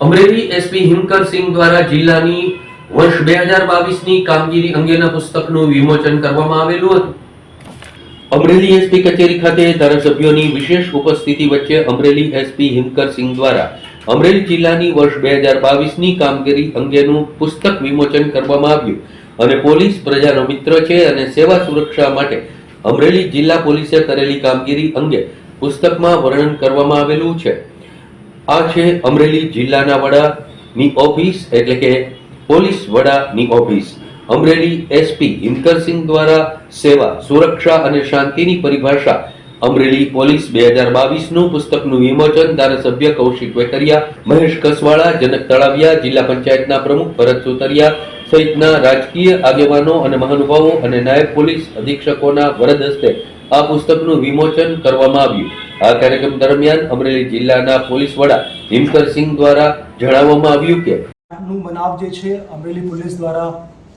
Amreli SP Himkarsinh દ્વારા જિલ્લાની વર્ષ બે હજાર બાવીસની કામગીરી અંગેના પુસ્તકનું વિમોચન કરવામાં આવેલું હતું. અમરેલી એસપી કચેરી ખાતે ધારાસભ્યોની વિશેષ ઉપસ્થિતિ વચ્ચે અમરેલી એસપી હિમકરસિંહ દ્વારા અમરેલી જિલ્લાની વર્ષ બે હજાર બાવીસની કામગીરી અંગેનું પુસ્તક વિમોચન કરવામાં આવ્યું અને પોલીસ પ્રજાનો મિત્ર છે અને સેવા સુરક્ષા માટે અમરેલી જિલ્લા પોલીસે કરેલી કામગીરી અંગે પુસ્તકમાં વર્ણન કરવામાં આવેલું છે. આ છે અમરેલી જિલ્લાના વડાની ઓફિસ, એટલે કે પોલીસ વડાની ઓફિસ. અમરેલી એસપી હિમકરસિંહ દ્વારા સેવા, સુરક્ષા અને શાંતિની પરિભાષા અમરેલી પોલીસ બે હજાર બાવીસનું પુસ્તકનું વિમોચન ધારાસભ્ય કૌશિક વેકરિયા, મહેશ કસવાળા, જનક તળાવિયા, જિલ્લા પંચાયતના પ્રમુખ ભરત સુતરિયા સહિતના રાજકીય આગેવાનો અને મહાનુભાવો અને નાયબ પોલીસ અધિક્ષકોના વરદ હસ્તે આ પુસ્તકનું વિમોચન કરવામાં આવ્યું. આ કાર્યક્રમ દરમિયાન અમરેલી જિલ્લાના પોલીસ વડા હિમકરસિંહ દ્વારા જણાવવામાં આવ્યું કે નું બનાવ જે છે, અમરેલી પોલીસ દ્વારા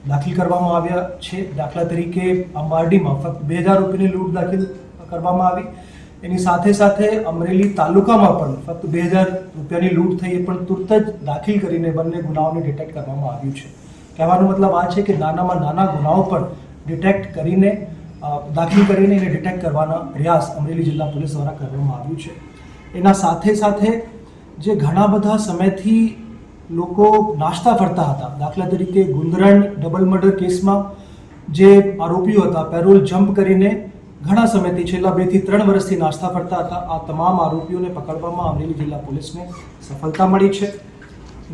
દાખલ કરવામાં આવ્યા છે. દાખલા તરીકે અંબારડીમાં ફક્ત બે હજાર રૂપિયાની લૂંટ દાખલ કરવામાં આવી. એની સાથે સાથે અમરેલી તાલુકામાં પણ ફક્ત બે હજાર રૂપિયાની લૂંટ થઈ એ પણ તુરત જ દાખલ કરીને બંને ગુનાઓને ડિટેક્ટ કરવામાં આવ્યું છે. કહેવાનો મતલબ આ છે કે નાનામાં નાના ગુનાઓ પણ ડિટેક્ટ કરીને દાખલ કરીને એને ડિટેક્ટ કરવાના પ્રયાસ અમરેલી જિલ્લા પોલીસ દ્વારા કરવામાં આવ્યું છે. એના સાથે સાથે જે ઘણા બધા સમયથી લોકો નાસ્તા ફરતા હતા, દાખલા તરીકે ગુંદરણ ડબલ મર્ડર કેસમાં જે આરોપીઓ હતા, પેરોલ જમ્પ કરીને ઘણા સમયથી છેલ્લા બેથી ત્રણ વર્ષથી નાસ્તા ફરતા હતા, આ તમામ આરોપીઓને પકડવામાં અમરેલી જિલ્લા પોલીસને સફળતા મળી છે.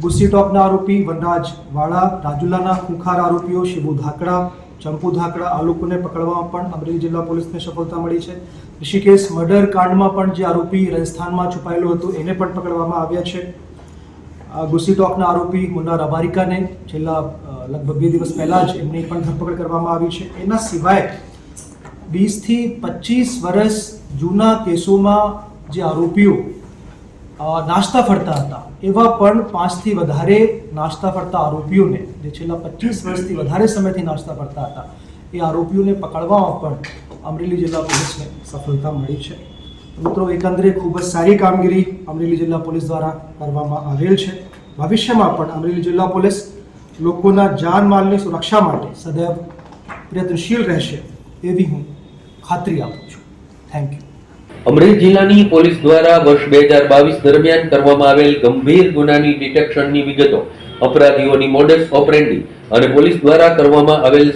ગુસ્સી ટોપના આરોપી વનરાજ વાળા, રાજુલાના ખુંખાર આરોપીઓ શિબુ ધાકડા ચંપુ ધાકડા આ લોકોને પકડવામાં પણ અમરેલી જિલ્લા પોલીસને સફળતા મળી છે. ઋષિકેશ મર્ડર કાંડમાં પણ જે આરોપી રાજસ્થાનમાં છુપાયેલો હતો, એને પણ પકડવામાં આવ્યા છે. ગુસી ટોકના આરોપી મુન્ના રબારિકાને છેલ્લા લગભગ બે દિવસ પહેલાં જ એમની પણ ધરપકડ કરવામાં આવી છે. એના સિવાય વીસથી પચીસ વર્ષ જૂના કેસોમાં જે આરોપીઓ નાસ્તા ફરતા હતા. એવા પણ પાંચથી વધારે નાસ્તા ફરતા આરોપીઓને, જે છેલ્લા પચીસ વર્ષથી વધારે સમયથી નાસ્તા ફરતા હતા, એ આરોપીઓને પકડવામાં પણ અમરેલી જિલ્લા પોલીસને સફળતા મળી છે. મિત્રો, એકંદરે ખૂબ જ સારી કામગીરી અમરેલી જિલ્લા પોલીસ દ્વારા કરવામાં આવેલ છે. ભવિષ્યમાં પણ અમરેલી જિલ્લા પોલીસ લોકોના જાનમાલની સુરક્ષા માટે સદૈવ પ્રયત્નશીલ રહેશે, એવી હું ખાતરી આપું છું. થેન્ક યુ અમરેલી જિલ્લાની પોલીસ દ્વારા વર્ષ બે હજાર બાવીસ દરમિયાન કરવામાં આવેલ ગંભીર ગુનાની ડિટેક્શનની વિગતો અપરાધીઓની મોડસ ઓપરેન્ડી અને પોલીસ દ્વારા કરવામાં આવેલ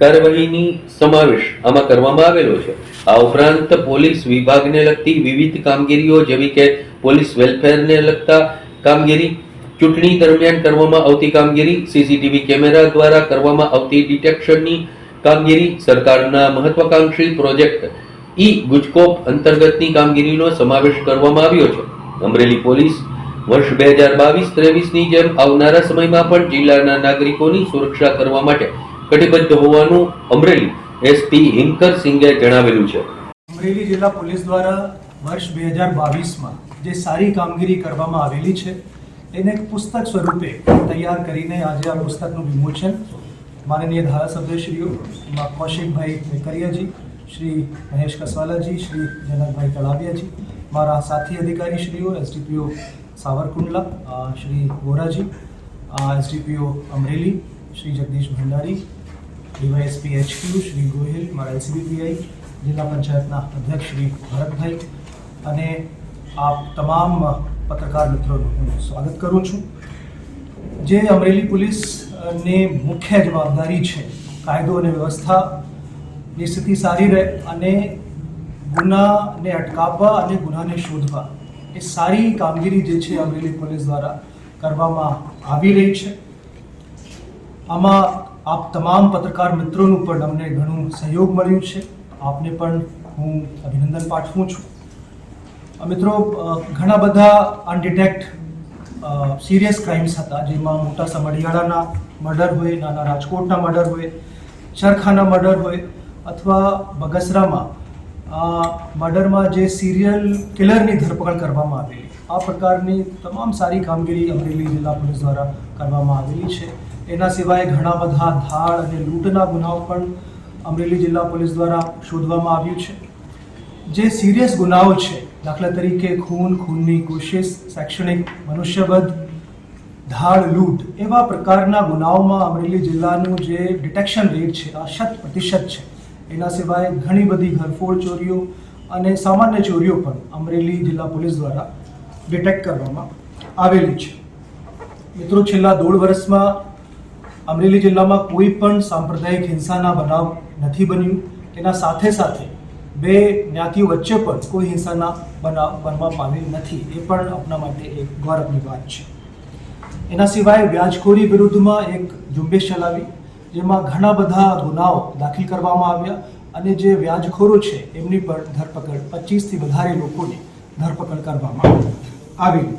કાર્યવાહીની સમાવેશ આમાં કરવામાં આવેલો છે. આ ઉપરાંત પોલીસ વિભાગને લગતી વિવિધ કામગીરીઓ જેવી કે પોલીસ વેલફેરને લગતા કામગીરી, ચૂંટણી દરમિયાન કરવામાં આવતી કામગીરી, સીસીટીવી કેમેરા દ્વારા કરવામાં આવતી ડિટેક્શનની કામગીરી, સરકારના મહત્વાકાંક્ષી પ્રોજેક્ટ ઈ ગુજકોપ અંતર્ગતની કામગીરીનો સમાવેશ કરવામાં આવ્યો છે. અમરેલી પોલીસ વર્ષ બે હજાર બાવીસ ત્રેવીસની જેમ આવનારા સમયમાં પણ જિલ્લાના નાગરિકોની સુરક્ષા કરવા માટે કટિબદ્ધ હોવાનું અમરેલી એસપી હિંકર સિંઘે જણાવેલું છે. અમરેલી જિલ્લા પોલીસ દ્વારા વર્ષ બે હજાર બાવીસમાં જે સારી કામગીરી કરવામાં આવેલી છે એને એક પુસ્તક સ્વરૂપે તૈયાર કરીને આજે આ પુસ્તકનું વિમોચન માનનીય ધારાસભ્યશ્રીઓ કૌશિકભાઈ વેકરિયાજી શ્રી મહેશ કસવાલાજી, શ્રી જનકભાઈ તળાવિયાજી મારા સાથી અધિકારીશ્રીઓ SDPO Savarkundla Shri વોરાજી SDPO Amreli, Shri Jagdish Bhandari DYSP HQ Shri Gohil, મારા એલસીબીપીઆઈ જિલ્લા પંચાયતના અધ્યક્ષ શ્રી ભરતભાઈ અને આપ તમામ પત્રકાર મિત્રોનું હું સ્વાગત કરું છું. જે અમરેલી પોલીસની મુખ્ય જવાબદારી છે, કાયદો અને વ્યવસ્થાની સ્થિતિ સારી રહે અને ગુનાને અટકાવવા અને ગુનાને શોધવા એ સારી કામગીરી જે છે અમરેલી પોલીસ દ્વારા કરવામાં આવી રહી છે. આમાં આપ તમામ પત્રકાર મિત્રોનું પણ અમને ઘણું સહયોગ મળ્યું છે. આપને પણ હું અભિનંદન પાઠવું છું. મિત્રો ઘણા બધા અનડિટેક્ટ સિરિયસ ક્રાઇમ્સ હતા, જેમાં મોટા સમઢિયાળાના મર્ડર હોય, નાના રાજકોટના મર્ડર હોય, ચરખાના મર્ડર હોય અથવા બગસરામાં મર્ડરમાં જે સિરિયલ કિલરની ધરપકડ કરવામાં આવેલી, આ પ્રકારની તમામ સારી કામગીરી અમરેલી જિલ્લા પોલીસ દ્વારા કરવામાં આવેલી છે. એના સિવાય ઘણા બધા ધાડ અને લૂંટના ગુનાઓ પણ અમરેલી જિલ્લા પોલીસ દ્વારા શોધવામાં આવ્યું છે. જે સિરિયસ ગુનાઓ છે, દાખલા તરીકે ખૂન, ખૂનની કોશિશ, શૈક્ષણિક, મનુષ્યબદ્ધ, ધાડ, લૂંટ, એવા પ્રકારના ગુનાઓમાં અમરેલી જિલ્લાનું જે ડિટેક્શન રેટ છે, આ શત પ્રતિશત છે. એના સિવાય ઘણી બધી ઘરફોડ ચોરીઓ અને સામાન્ય ચોરીઓ પણ અમરેલી જિલ્લા પોલીસ દ્વારા ડિટેક્ટ કરવામાં આવેલી છે. મિત્રો, છેલ્લા દોઢ વર્ષમાં અમરેલી જિલ્લામાં કોઈ પણ સાંપ્રદાયિક હિંસાના બનાવ નથી બન્યું. તેના સાથે સાથે બે જ્ઞાતિઓ વચ્ચે પણ કોઈ હિંસાના બનાવ બનવા પામેલ નથી. એ પણ આપણા માટે એક ગૌરવની વાત છે. એના સિવાય વ્યાજખોરી વિરુદ્ધમાં એક ઝુંબેશ ચલાવી જેમાં ઘણા બધા ગુનાઓ દાખલ કરવામાં આવ્યા અને જે વ્યાજખોરો છે, એમની પણ ધરપકડ પચીસથી વધારે લોકોની ધરપકડ કરવામાં આવેલી